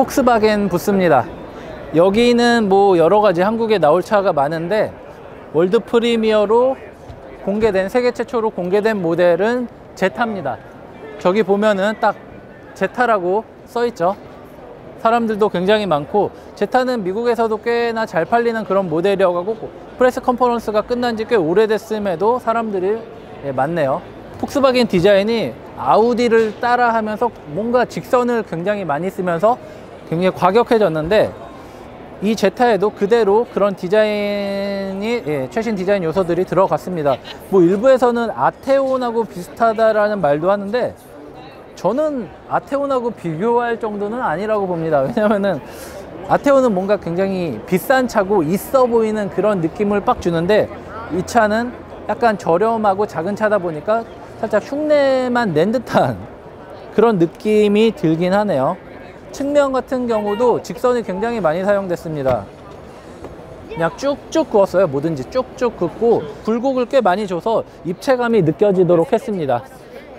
폭스바겐 부스입니다. 여기는 뭐 여러 가지 한국에 나올 차가 많은데 월드 프리미어로 공개된 세계 최초로 공개된 모델은 제타입니다. 저기 보면은 딱 제타라고 써 있죠. 사람들도 굉장히 많고 제타는 미국에서도 꽤나 잘 팔리는 그런 모델이어가지고 프레스 컨퍼런스가 끝난 지 꽤 오래됐음에도 사람들이 예, 많네요. 폭스바겐 디자인이 아우디를 따라하면서 뭔가 직선을 굉장히 많이 쓰면서 굉장히 과격해졌는데 이 제타에도 그대로 그런 디자인이 예, 최신 디자인 요소들이 들어갔습니다. 뭐 일부에서는 아테온하고 비슷하다라는 말도 하는데 저는 아테온하고 비교할 정도는 아니라고 봅니다. 왜냐면은 아테온은 뭔가 굉장히 비싼 차고 있어 보이는 그런 느낌을 빡 주는데 이 차는 약간 저렴하고 작은 차다 보니까 살짝 흉내만 낸 듯한 그런 느낌이 들긴 하네요. 측면 같은 경우도 직선이 굉장히 많이 사용됐습니다. 그냥 쭉쭉 그었어요. 뭐든지 쭉쭉 긋고 굴곡을 꽤 많이 줘서 입체감이 느껴지도록 했습니다.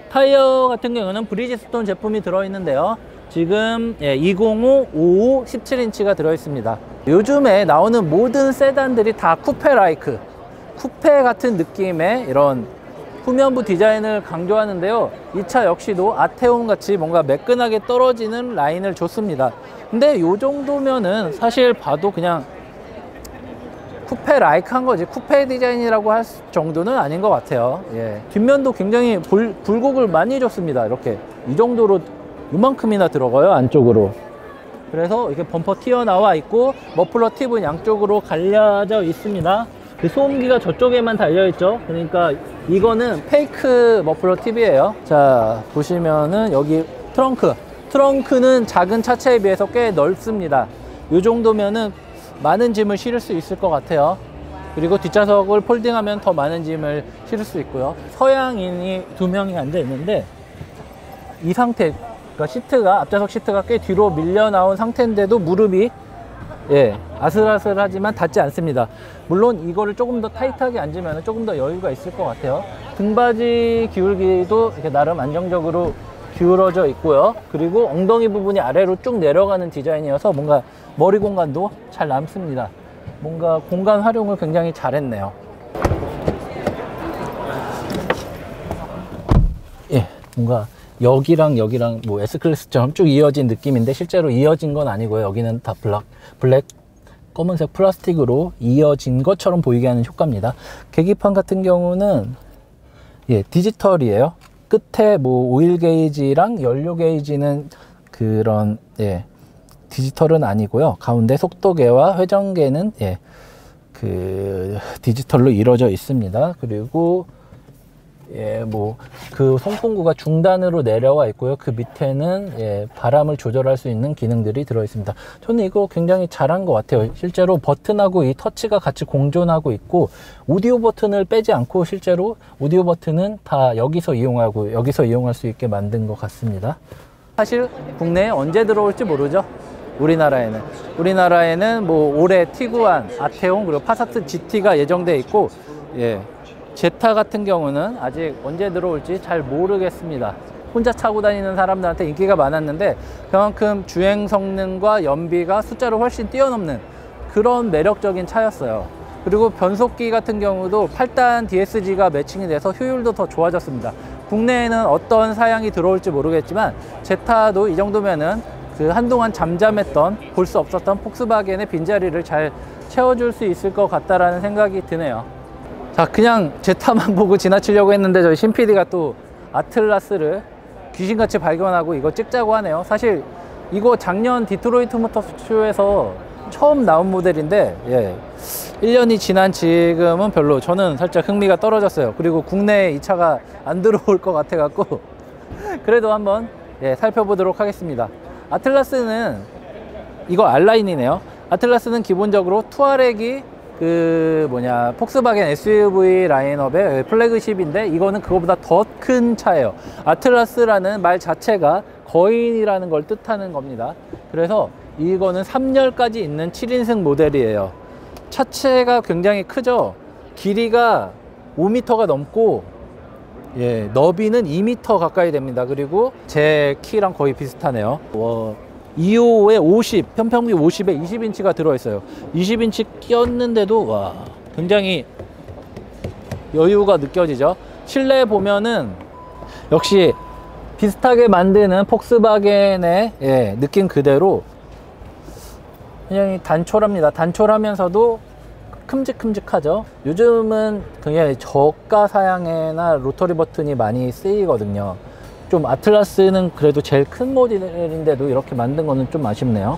타이어 같은 경우는 브리지스톤 제품이 들어있는데요. 지금 예, 205, 55, 17인치가 들어있습니다. 요즘에 나오는 모든 세단들이 다 쿠페 라이크, 쿠페 같은 느낌의 이런 후면부 디자인을 강조하는데요. 이 차 역시도 아테온 같이 뭔가 매끈하게 떨어지는 라인을 줬습니다. 근데 이 정도면은 사실 봐도 그냥 쿠페 라이크 한 거지. 쿠페 디자인이라고 할 정도는 아닌 것 같아요. 예. 뒷면도 굉장히 불, 굴곡을 많이 줬습니다. 이렇게. 이 정도로 이만큼이나 들어가요 안쪽으로. 그래서 이렇게 범퍼 튀어나와 있고 머플러 팁은 양쪽으로 갈려져 있습니다. 그 소음기가 저쪽에만 달려 있죠. 그러니까 이거는 페이크 머플러 팁이에요. 자 보시면은 여기 트렁크. 트렁크는 작은 차체에 비해서 꽤 넓습니다. 이 정도면은 많은 짐을 실을 수 있을 것 같아요. 그리고 뒷좌석을 폴딩하면 더 많은 짐을 실을 수 있고요. 서양인이 두 명이 앉아 있는데 이 상태 그러니까 시트가 앞좌석 시트가 꽤 뒤로 밀려 나온 상태인데도 무릎이 예 아슬아슬하지만 닿지 않습니다. 물론 이거를 조금 더 타이트하게 앉으면 조금 더 여유가 있을 것 같아요. 등받이 기울기도 이렇게 나름 안정적으로 기울어져 있고요. 그리고 엉덩이 부분이 아래로 쭉 내려가는 디자인이어서 뭔가 머리 공간도 잘 남습니다. 뭔가 공간 활용을 굉장히 잘했네요. 예 뭔가 여기랑 여기랑 뭐 S클래스처럼 쭉 이어진 느낌인데 실제로 이어진 건 아니고요 여기는 다 블랙, 블랙 검은색 플라스틱으로 이어진 것처럼 보이게 하는 효과입니다 계기판 같은 경우는 예 디지털이에요 끝에 뭐 오일 게이지랑 연료 게이지는 그런 예 디지털은 아니고요. 가운데 속도계와 회전계는 예, 그 디지털로 이루어져 있습니다. 그리고 예, 뭐 그 송풍구가 중단으로 내려와 있고요. 그 밑에는 예, 바람을 조절할 수 있는 기능들이 들어 있습니다. 저는 이거 굉장히 잘한 것 같아요. 실제로 버튼하고 이 터치가 같이 공존하고 있고 오디오 버튼을 빼지 않고 실제로 오디오 버튼은 다 여기서 이용하고 여기서 이용할 수 있게 만든 것 같습니다. 사실 국내에 언제 들어올지 모르죠. 우리나라에는 우리나라에는 뭐 올해 티구안, 아테온 그리고 파사트 GT가 예정돼 있고 예. 제타 같은 경우는 아직 언제 들어올지 잘 모르겠습니다. 혼자 타고 다니는 사람들한테 인기가 많았는데 그만큼 주행 성능과 연비가 숫자로 훨씬 뛰어넘는 그런 매력적인 차였어요. 그리고 변속기 같은 경우도 8단 DSG가 매칭이 돼서 효율도 더 좋아졌습니다. 국내에는 어떤 사양이 들어올지 모르겠지만 제타도 이 정도면은 그 한동안 잠잠했던 볼 수 없었던 폭스바겐의 빈자리를 잘 채워줄 수 있을 것 같다라는 생각이 드네요. 자 그냥 제 타만 보고 지나치려고 했는데 저희 신 PD가 또 아틀라스를 귀신같이 발견하고 이거 찍자고 하네요. 사실 이거 작년 디트로이트 모터쇼에서 처음 나온 모델인데 예. 1년이 지난 지금은 별로 저는 살짝 흥미가 떨어졌어요. 그리고 국내에 이 차가 안 들어올 것 같아 갖고 그래도 한번 예, 살펴보도록 하겠습니다. 아틀라스는 이거 알라인이네요. 아틀라스는 기본적으로 투아렉이 그 뭐냐 폭스바겐 SUV 라인업의 플래그십인데 이거는 그거보다 더 큰 차예요. 아틀라스라는 말 자체가 거인이라는 걸 뜻하는 겁니다. 그래서 이거는 3열까지 있는 7인승 모델이에요. 차체가 굉장히 크죠. 길이가 5m가 넘고 예, 너비는 2m 가까이 됩니다. 그리고 제 키랑 거의 비슷하네요. 어, 255에 50, 편평기 50에 20인치가 들어있어요. 20인치 끼었는데도 와 굉장히 여유가 느껴지죠. 실내 보면은 역시 비슷하게 만드는 폭스바겐의 예, 느낌 그대로 굉장히 단촐합니다. 단촐하면서도 큼직큼직하죠. 요즘은 굉장히 저가 사양에나 로터리 버튼이 많이 쓰이거든요. 좀 아틀라스는 그래도 제일 큰 모델인데도 이렇게 만든 거는 좀 아쉽네요.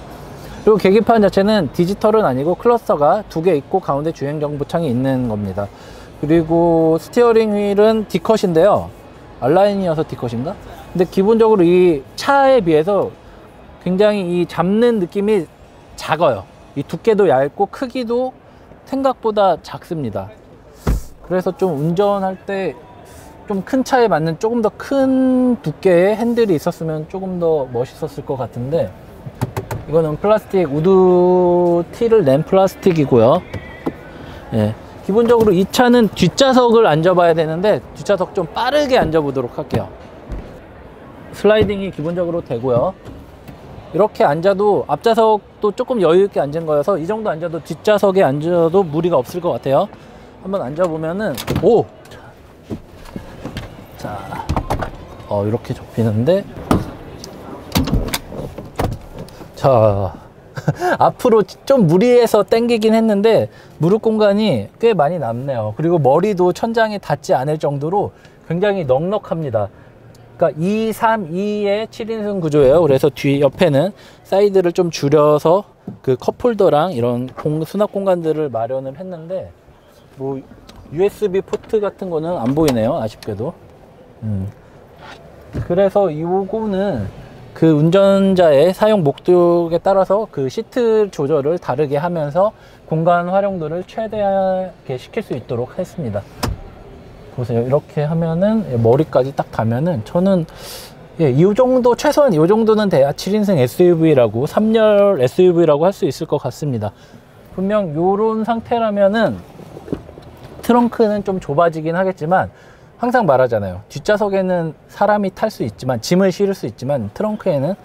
그리고 계기판 자체는 디지털은 아니고 클러스터가 두 개 있고 가운데 주행 정보창이 있는 겁니다. 그리고 스티어링 휠은 D컷인데요. 알라인이어서 D컷인가? 근데 기본적으로 이 차에 비해서 굉장히 이 잡는 느낌이 작아요. 이 두께도 얇고 크기도 생각보다 작습니다. 그래서 좀 운전할 때 좀 큰 차에 맞는 조금 더 큰 두께의 핸들이 있었으면 조금 더 멋있었을 것 같은데 이거는 플라스틱 우드 티를 낸 플라스틱이고요. 예. 기본적으로 이 차는 뒷좌석을 앉아봐야 되는데 뒷좌석 좀 빠르게 앉아보도록 할게요. 슬라이딩이 기본적으로 되고요. 이렇게 앉아도 앞좌석도 조금 여유 있게 앉은 거여서 이 정도 앉아도 뒷좌석에 앉아도 무리가 없을 것 같아요. 한번 앉아보면은 오! 자, 어 이렇게 접히는데 자 앞으로 좀 무리해서 당기긴 했는데 무릎 공간이 꽤 많이 남네요. 그리고 머리도 천장에 닿지 않을 정도로 굉장히 넉넉합니다. 그러니까 2, 3, 2의 7인승 구조예요. 그래서 뒤 옆에는 사이드를 좀 줄여서 그 컵홀더랑 이런 공, 수납 공간들을 마련을 했는데 뭐 USB 포트 같은 거는 안 보이네요. 아쉽게도. 음. 그래서 요거는 그 운전자의 사용 목적에 따라서 그 시트 조절을 다르게 하면서 공간 활용도를 최대하게 시킬 수 있도록 했습니다. 보세요. 이렇게 하면은 머리까지 딱 닿으면은 저는 예, 이 정도 최소한 이 정도는 돼야 7인승 SUV라고 3열 SUV라고 할 수 있을 것 같습니다. 분명 요런 상태라면은 트렁크는 좀 좁아지긴 하겠지만 항상 말하잖아요. 뒷좌석에는 사람이 탈 수 있지만 짐을 실을 수 있지만 트렁크에는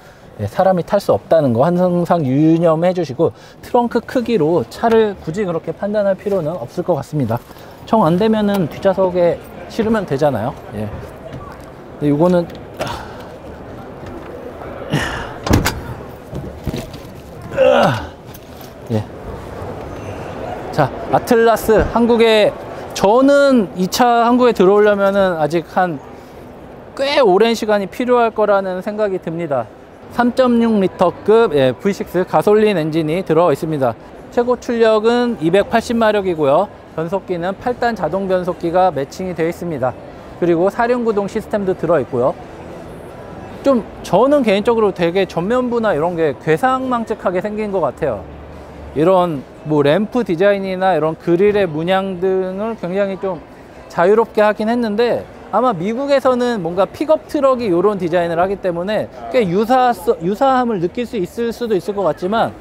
예, 사람이 탈 수 없다는 거 항상 유념해 주시고 트렁크 크기로 차를 굳이 그렇게 판단할 필요는 없을 것 같습니다. 정 안 되면은 뒷좌석에 실으면 되잖아요. 예. 근데 이거는 예. 자, 아틀라스 한국에 저는 이 차 한국에 들어오려면은 아직 한 꽤 오랜 시간이 필요할 거라는 생각이 듭니다. 3.6리터급 예, V6 가솔린 엔진이 들어 있습니다. 최고 출력은 280마력이고요. 변속기는 8단 자동 변속기가 매칭이 되어 있습니다. 그리고 사륜구동 시스템도 들어 있고요. 좀 저는 개인적으로 되게 전면부나 이런 게 괴상망측하게 생긴 것 같아요. 이런 뭐 램프 디자인이나 이런 그릴의 문양 등을 굉장히 좀 자유롭게 하긴 했는데 아마 미국에서는 뭔가 픽업 트럭이 이런 디자인을 하기 때문에 꽤 유사, 유사함을 느낄 수 있을 수도 있을 것 같지만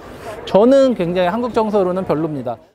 저는 굉장히 한국 정서로는 별로입니다.